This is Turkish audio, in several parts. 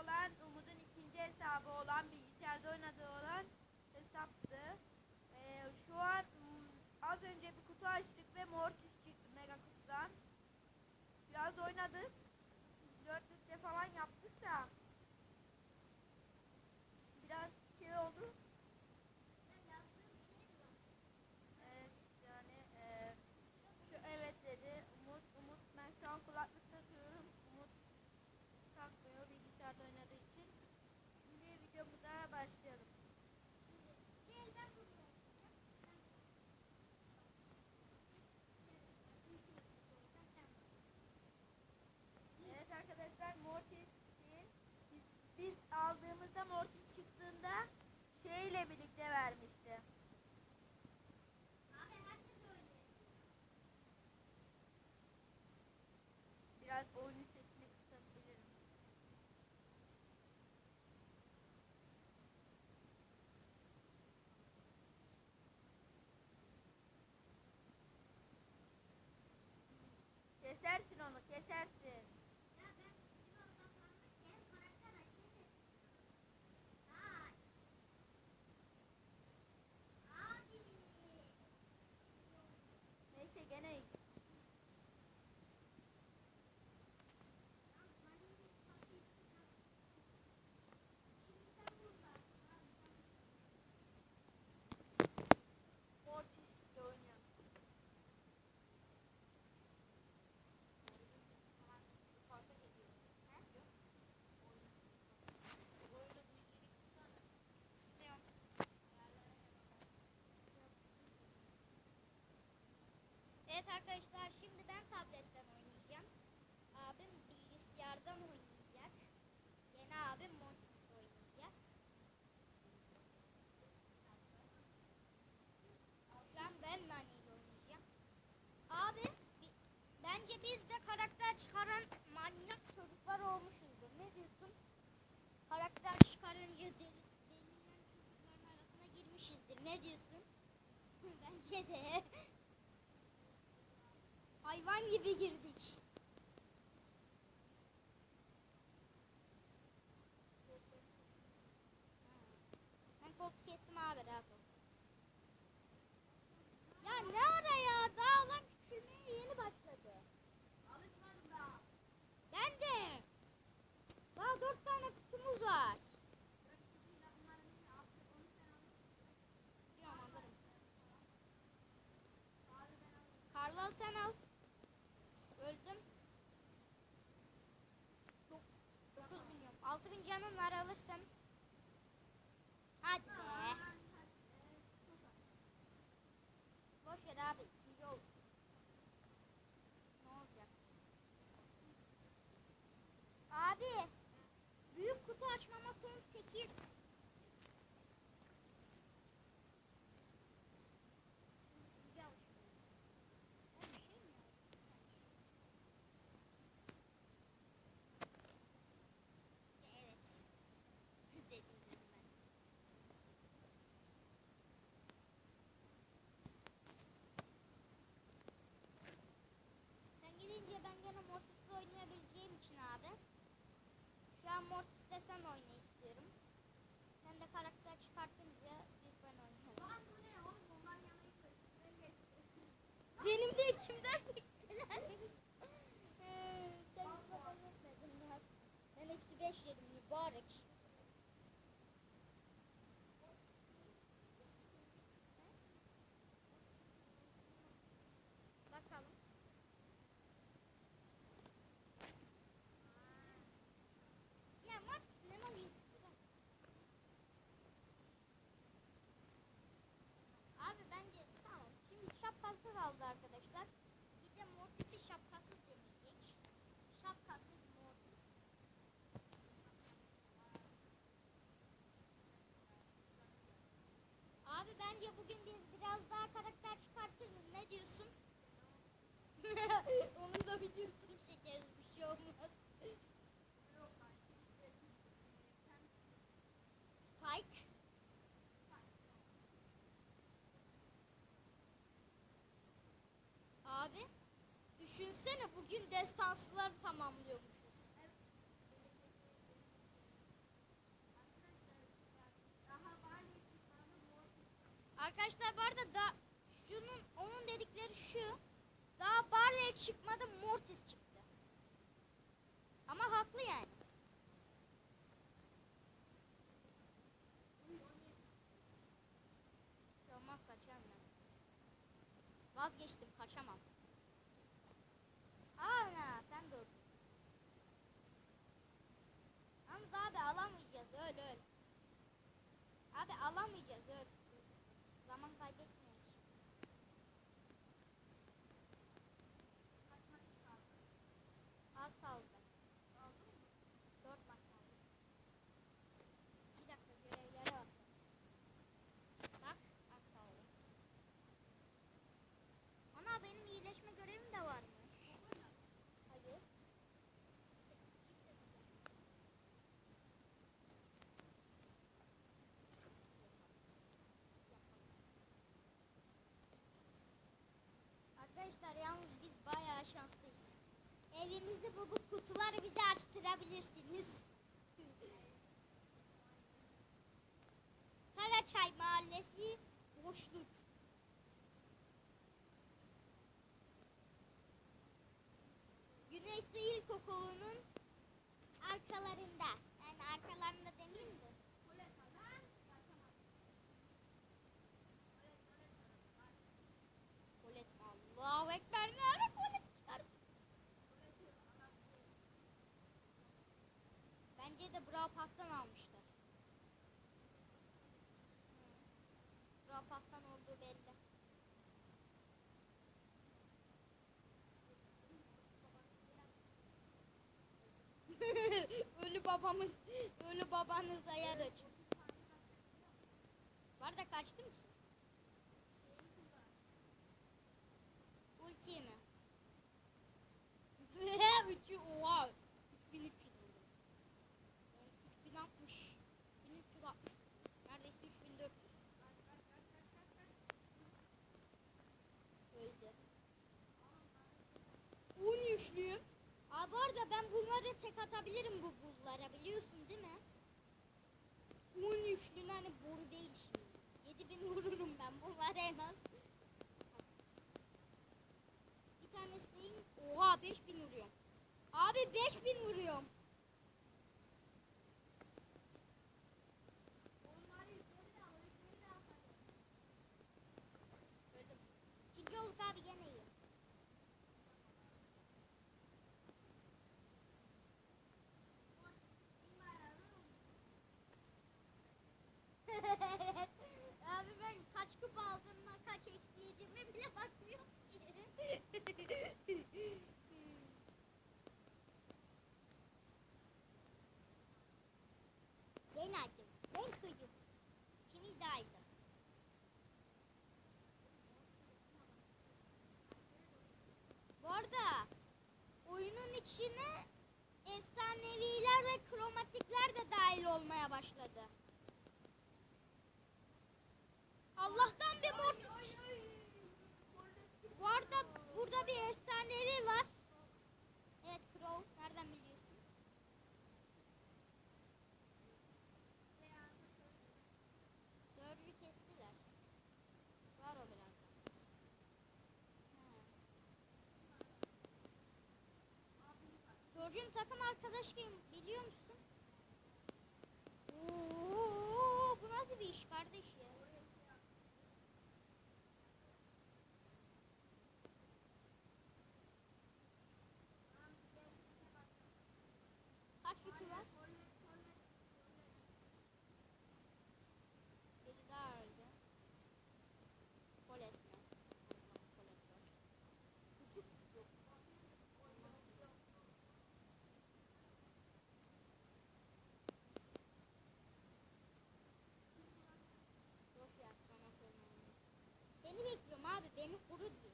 olan Umut'un ikinci hesabı olan bilgisayarda oynadığı olan hesaptı. Ee, şu an az önce bir kutu açtık ve Mortis çıktı mega kutudan. Biraz oynadık. 400 falan yaptık da biraz şey oldu. Evet yani eee, şu evet dedi Umut Umut ben şu an kulaklık takıyorum Umut takmıyor bilgisayarda oynadığı için şimdi videomuza başlayalım Evet arkadaşlar Mortis'in biz, biz aldığımızda Mortis çıktığında şeyle birlikte vermişti. Biraz oyunun Evet arkadaşlar şimdi ben tabletten oynayacağım. Abim bilgisayardan oynayacak. Yine abim Montis'te oynayacak. Şu ben Nani ile oynayacağım. Abi bi- bence biz de karakter çıkaran manyak çocuklar olmuşuzdur. Ne diyorsun? Karakter çıkarınca deli, delilen çocukların arasına girmişizdir. Ne diyorsun? bence de. Hayvan gibi girdik. Ben koltuk kestim abi rahat ol. 6000 canın var alırsın. Benim de içimden gittiler. Ee, Sen. Ben eksi beş yedim mübarek. Bakalım. Ya Martis ne mal istiyor? Abi bence tamam. Şimdi şapkası kaldı arkadaşlar. Bir de Mortis'i şapkasız deneyecek. Şapkasız Mortis. Abi bence bugün biz biraz daha karakter çıkartırız. Ne diyorsun? Onun da videosunu çekeriz. Bir şey olmaz. Spike. Abi düşünsene bugün destansıları tamamlıyormuşuz. Arkadaşlar bu arada da şunun onun dedikleri şu. Daha Barley çıkmadı Mortis çıktı. Ama haklı yani. like it. Evinizi bulup kutuları bize açtırabilirsiniz. Karaçay Mahallesi boşluk. Babamın, ölü babanız ayar aç. Var da kaçtı mı? Ulti mi? Üçü oha. 3300 vurdum. Ben 3060. 3360. Neredeyse 3400. Öldü. 13'lüyüm. Aa bu arada ben bunları tek atabilirim bu buzlara biliyorsun değil mi? 13'lü hani boru değil şimdi. 7000 vururum ben bunlara en az. Bir tanesi değil. Oha 5000 vuruyorum. Abi 5000 vuruyorum. Öldüm. İkinci olduk abi gene iyi. abi ben kaç kupa aldığımla kaç eksi yediğime bile bakmıyorum ki. ben aldım. Ben kıydım. İkimiz de aldık. Bu arada içine efsaneviler ve kromatikler de dahil olmaya başladı. Allah'tan bir mortis. Bu arada burada bir efsanevi var. Evet Crow. Nereden biliyorsun? Surge'ü kestiler. Var o birazdan. Surge'ün takım arkadaş kim biliyor musun? Oo, bu nasıl bir iş kardeş ya? Kaç yükü var? ما بين خدودي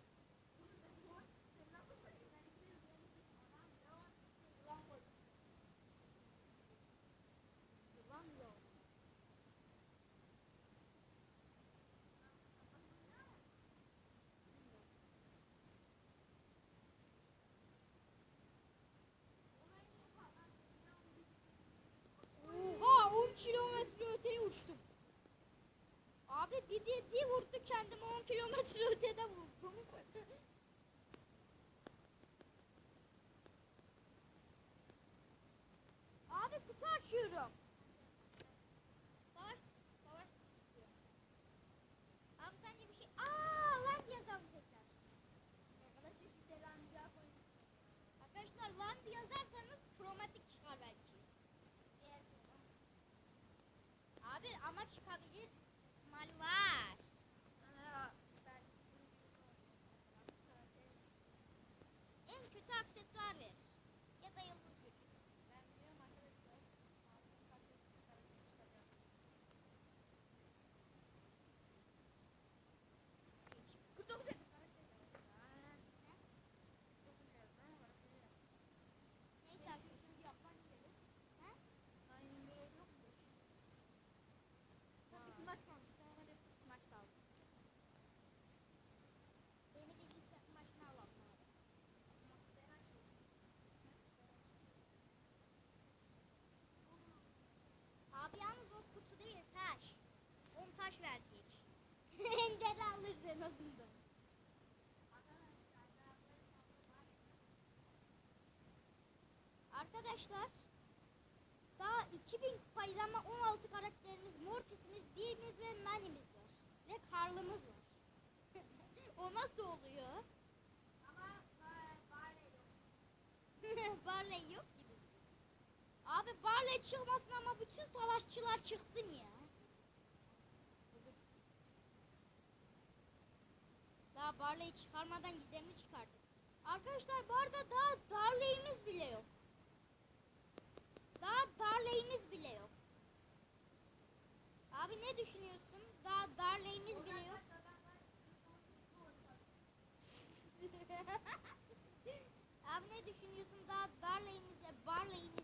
kilometre ötede buldum. Abi kutu açıyorum. Savaş, savaş. Abi sence bir şey... Aa land yazalım tekrar. Arkadaşlar land yazarsanız kromatik çıkar belki. Abi ama çıkabilir. İhtimal var. Alırız en azından. Arkadaşlar daha 2000 kupayız ama 16 karakterimiz, Mortis'imiz, Beam'imiz ve Nani'miz var. Ve Karl'ımız var. o nasıl oluyor? Ama Barley yok. Barley yok gibi. Abi Barley çıkmasın ama bütün savaşçılar çıksın ya. Daha Barley'i çıkarmadan gizemli çıkardık. Arkadaşlar bu arada daha Darley'imiz bile yok. Daha Darley'imiz bile yok. Abi ne düşünüyorsun? Daha Darley'imiz bile yok. Abi ne düşünüyorsun? Daha Darley'imizle Barley'imiz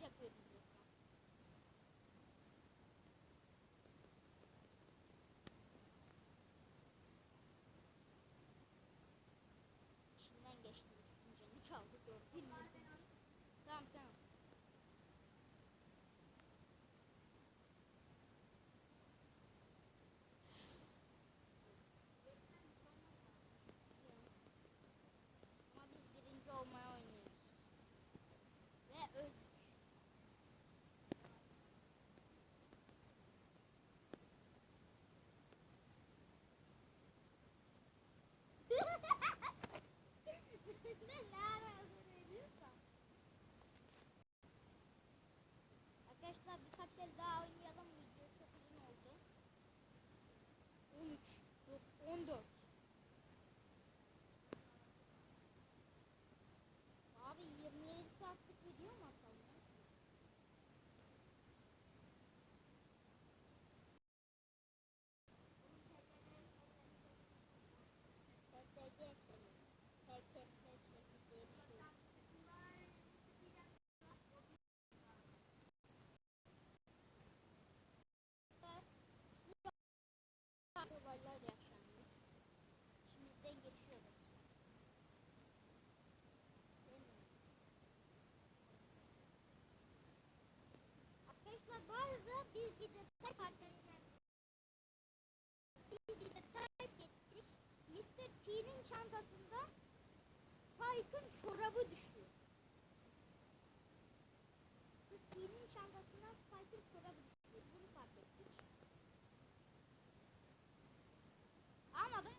check with me. Spike'ın çorabı düşüyor. Mr. P'nin çantasından Spike'ın çorabı düşüyor. Bunu fark ettik. Ama ben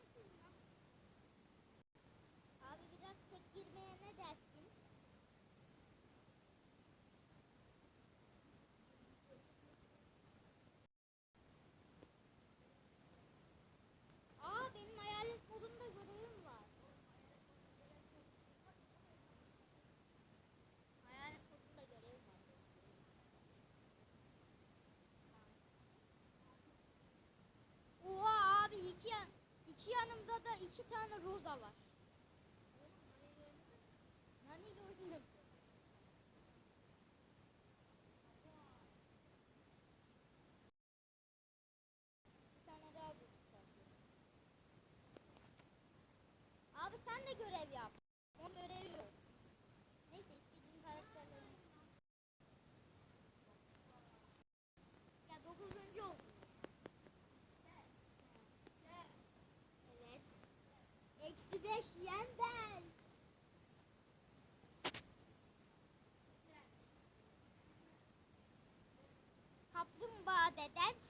Abi biraz tek girmeye ne dersin? İki tane Rosa var. Tane daha bulduk. Abi sen de görev yap. better dance.